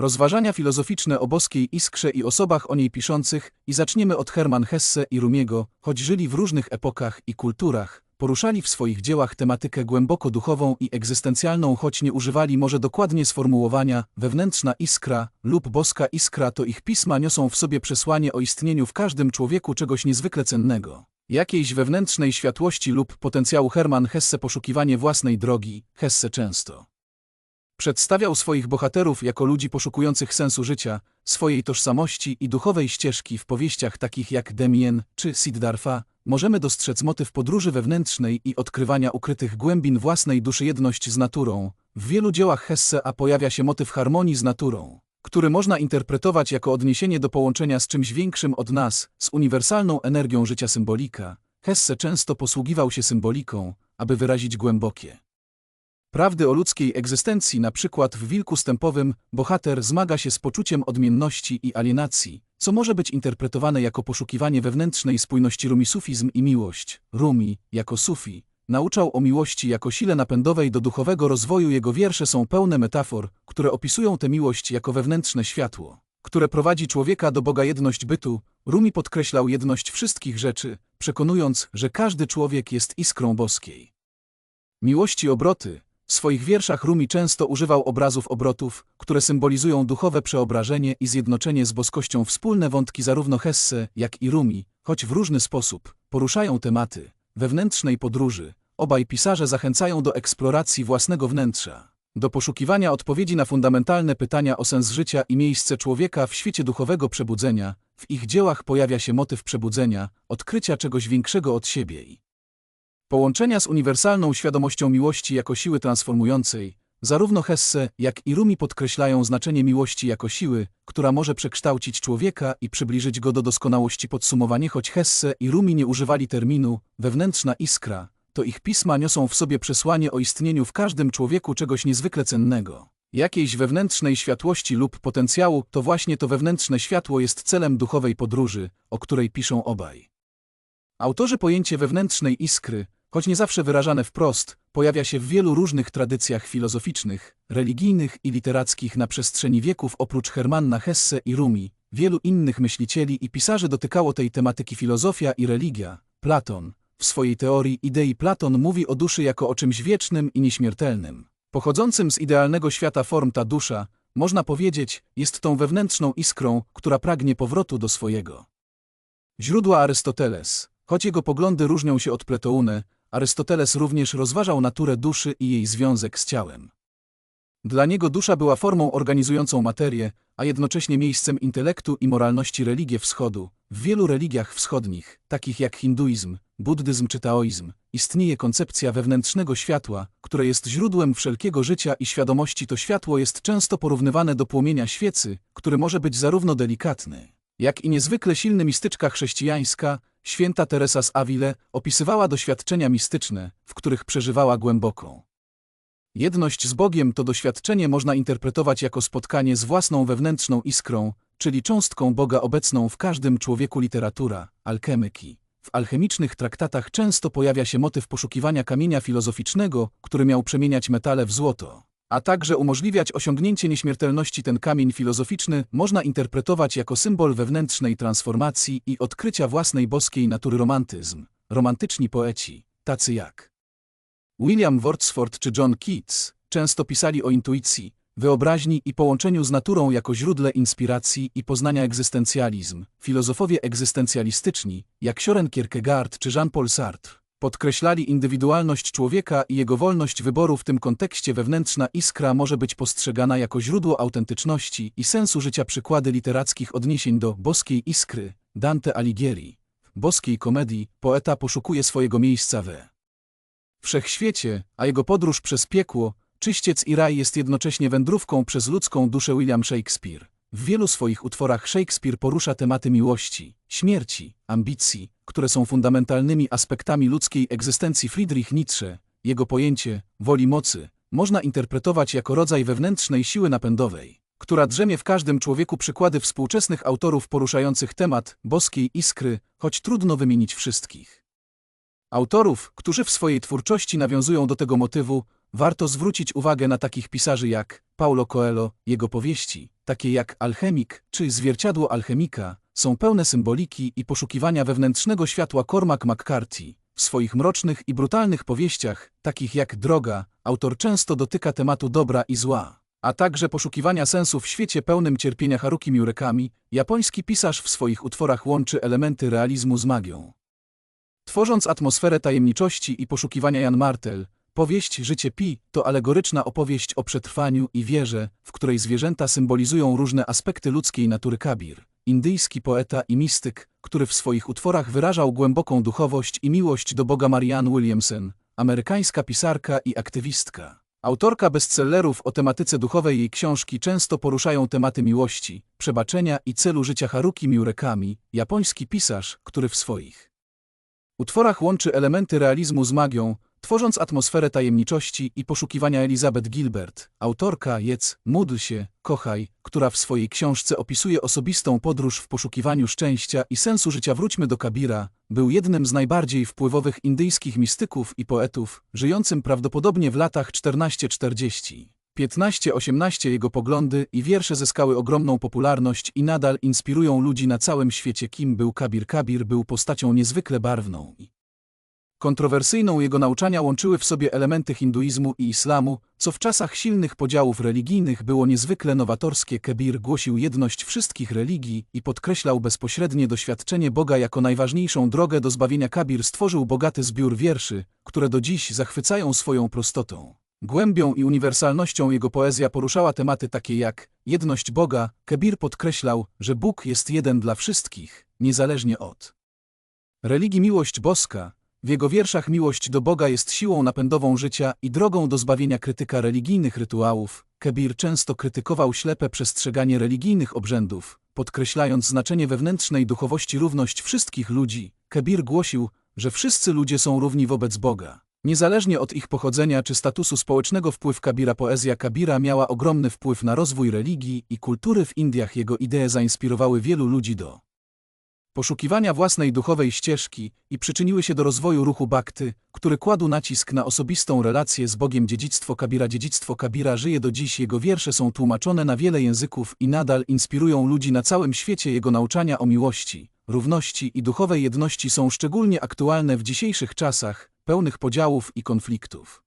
Rozważania filozoficzne o boskiej iskrze i osobach o niej piszących i zaczniemy od Hermann Hesse i Rumiego, choć żyli w różnych epokach i kulturach, poruszali w swoich dziełach tematykę głęboko duchową i egzystencjalną, choć nie używali może dokładnie sformułowania wewnętrzna iskra lub boska iskra, to ich pisma niosą w sobie przesłanie o istnieniu w każdym człowieku czegoś niezwykle cennego. Jakiejś wewnętrznej światłości lub potencjału Hermann Hesse poszukiwanie własnej drogi, Hesse często Przedstawiał swoich bohaterów jako ludzi poszukujących sensu życia, swojej tożsamości i duchowej ścieżki w powieściach takich jak Demien czy Siddhartha. Możemy dostrzec motyw podróży wewnętrznej i odkrywania ukrytych głębin własnej duszy jedność z naturą. W wielu dziełach Hesse a pojawia się motyw harmonii z naturą, który można interpretować jako odniesienie do połączenia z czymś większym od nas, z uniwersalną energią życia symbolika. Hesse często posługiwał się symboliką, aby wyrazić głębokie Prawdy o ludzkiej egzystencji, na przykład w Wilku Stępowym, bohater zmaga się z poczuciem odmienności i alienacji, co może być interpretowane jako poszukiwanie wewnętrznej spójności rumisufizm i miłość. Rumi, jako sufi, nauczał o miłości jako sile napędowej do duchowego rozwoju. Jego wiersze są pełne metafor, które opisują tę miłość jako wewnętrzne światło, które prowadzi człowieka do Boga jedność bytu. Rumi podkreślał jedność wszystkich rzeczy, przekonując, że każdy człowiek jest iskrą boskiej. Miłości obroty, w swoich wierszach Rumi często używał obrazów obrotów, które symbolizują duchowe przeobrażenie i zjednoczenie z boskością. Wspólne wątki zarówno Hesse, jak i Rumi, choć w różny sposób, poruszają tematy wewnętrznej podróży. Obaj pisarze zachęcają do eksploracji własnego wnętrza, do poszukiwania odpowiedzi na fundamentalne pytania o sens życia i miejsce człowieka w świecie duchowego przebudzenia. W ich dziełach pojawia się motyw przebudzenia, odkrycia czegoś większego od siebie Połączenia z uniwersalną świadomością miłości jako siły transformującej, zarówno Hesse, jak i Rumi podkreślają znaczenie miłości jako siły, która może przekształcić człowieka i przybliżyć go do doskonałości. Podsumowanie, choć Hesse i Rumi nie używali terminu wewnętrzna iskra, to ich pisma niosą w sobie przesłanie o istnieniu w każdym człowieku czegoś niezwykle cennego. Jakiejś wewnętrznej światłości lub potencjału, to właśnie to wewnętrzne światło jest celem duchowej podróży, o której piszą obaj. Autorzy pojęcie wewnętrznej iskry, choć nie zawsze wyrażane wprost, pojawia się w wielu różnych tradycjach filozoficznych, religijnych i literackich na przestrzeni wieków oprócz Hermanna Hesse i Rumi. Wielu innych myślicieli i pisarzy dotykało tej tematyki filozofia i religia. Platon, w swojej teorii idei Platon mówi o duszy jako o czymś wiecznym i nieśmiertelnym. Pochodzącym z idealnego świata form ta dusza, można powiedzieć, jest tą wewnętrzną iskrą, która pragnie powrotu do swojego. Źródła Arystoteles. Choć jego poglądy różnią się od Pletoune, Arystoteles również rozważał naturę duszy i jej związek z ciałem. Dla niego dusza była formą organizującą materię, a jednocześnie miejscem intelektu i moralności religie wschodu. W wielu religiach wschodnich, takich jak hinduizm, buddyzm czy taoizm, istnieje koncepcja wewnętrznego światła, które jest źródłem wszelkiego życia i świadomości. To światło jest często porównywane do płomienia świecy, który może być zarówno delikatny, jak i niezwykle silny mistyczka chrześcijańska, Święta Teresa z Avile opisywała doświadczenia mistyczne, w których przeżywała głęboką. Jedność z Bogiem to doświadczenie można interpretować jako spotkanie z własną wewnętrzną iskrą, czyli cząstką Boga obecną w każdym człowieku literatura, alchemyki. W alchemicznych traktatach często pojawia się motyw poszukiwania kamienia filozoficznego, który miał przemieniać metale w złoto a także umożliwiać osiągnięcie nieśmiertelności ten kamień filozoficzny można interpretować jako symbol wewnętrznej transformacji i odkrycia własnej boskiej natury romantyzm. Romantyczni poeci, tacy jak William Wordsworth czy John Keats, często pisali o intuicji, wyobraźni i połączeniu z naturą jako źródle inspiracji i poznania egzystencjalizm. Filozofowie egzystencjalistyczni, jak Søren Kierkegaard czy Jean-Paul Sartre, Podkreślali indywidualność człowieka i jego wolność wyboru w tym kontekście wewnętrzna iskra może być postrzegana jako źródło autentyczności i sensu życia przykłady literackich odniesień do boskiej iskry, Dante Alighieri. Boskiej komedii poeta poszukuje swojego miejsca we wszechświecie, a jego podróż przez piekło, czyściec i raj jest jednocześnie wędrówką przez ludzką duszę William Shakespeare. W wielu swoich utworach Shakespeare porusza tematy miłości, śmierci, ambicji, które są fundamentalnymi aspektami ludzkiej egzystencji Friedrich Nietzsche, jego pojęcie woli mocy, można interpretować jako rodzaj wewnętrznej siły napędowej, która drzemie w każdym człowieku przykłady współczesnych autorów poruszających temat boskiej iskry, choć trudno wymienić wszystkich. Autorów, którzy w swojej twórczości nawiązują do tego motywu, warto zwrócić uwagę na takich pisarzy jak Paulo Coelho, jego powieści, takie jak Alchemik czy Zwierciadło Alchemika, są pełne symboliki i poszukiwania wewnętrznego światła Cormac McCarthy. W swoich mrocznych i brutalnych powieściach, takich jak Droga, autor często dotyka tematu dobra i zła, a także poszukiwania sensu w świecie pełnym cierpienia Haruki Murakami, japoński pisarz w swoich utworach łączy elementy realizmu z magią. Tworząc atmosferę tajemniczości i poszukiwania Jan Martel, powieść Życie Pi to alegoryczna opowieść o przetrwaniu i wierze, w której zwierzęta symbolizują różne aspekty ludzkiej natury Kabir. Indyjski poeta i mistyk, który w swoich utworach wyrażał głęboką duchowość i miłość do Boga Marianne Williamson, amerykańska pisarka i aktywistka. Autorka bestsellerów o tematyce duchowej jej książki często poruszają tematy miłości, przebaczenia i celu życia Haruki Murakami, japoński pisarz, który w swoich utworach łączy elementy realizmu z magią, tworząc atmosferę tajemniczości i poszukiwania Elizabeth Gilbert, autorka Jedz, módl się, kochaj, która w swojej książce opisuje osobistą podróż w poszukiwaniu szczęścia i sensu życia Wróćmy do Kabira, był jednym z najbardziej wpływowych indyjskich mistyków i poetów, żyjącym prawdopodobnie w latach 1440. 15-18 jego poglądy i wiersze zyskały ogromną popularność i nadal inspirują ludzi na całym świecie. Kim był Kabir? Kabir był postacią niezwykle barwną kontrowersyjną jego nauczania łączyły w sobie elementy hinduizmu i islamu, co w czasach silnych podziałów religijnych było niezwykle nowatorskie. Kabir głosił jedność wszystkich religii i podkreślał bezpośrednie doświadczenie Boga jako najważniejszą drogę do zbawienia. Kabir stworzył bogaty zbiór wierszy, które do dziś zachwycają swoją prostotą. Głębią i uniwersalnością jego poezja poruszała tematy takie jak jedność Boga. Kabir podkreślał, że Bóg jest jeden dla wszystkich, niezależnie od religii miłość boska. W jego wierszach miłość do Boga jest siłą napędową życia i drogą do zbawienia krytyka religijnych rytuałów. Kabir często krytykował ślepe przestrzeganie religijnych obrzędów, podkreślając znaczenie wewnętrznej duchowości równość wszystkich ludzi. Kabir głosił, że wszyscy ludzie są równi wobec Boga. Niezależnie od ich pochodzenia czy statusu społecznego wpływ Kabira poezja Kabira miała ogromny wpływ na rozwój religii i kultury w Indiach. Jego idee zainspirowały wielu ludzi do poszukiwania własnej duchowej ścieżki i przyczyniły się do rozwoju ruchu Bhakty, który kładł nacisk na osobistą relację z Bogiem. Dziedzictwo Kabira Dziedzictwo Kabira żyje do dziś, jego wiersze są tłumaczone na wiele języków i nadal inspirują ludzi na całym świecie. Jego nauczania o miłości, równości i duchowej jedności są szczególnie aktualne w dzisiejszych czasach, pełnych podziałów i konfliktów.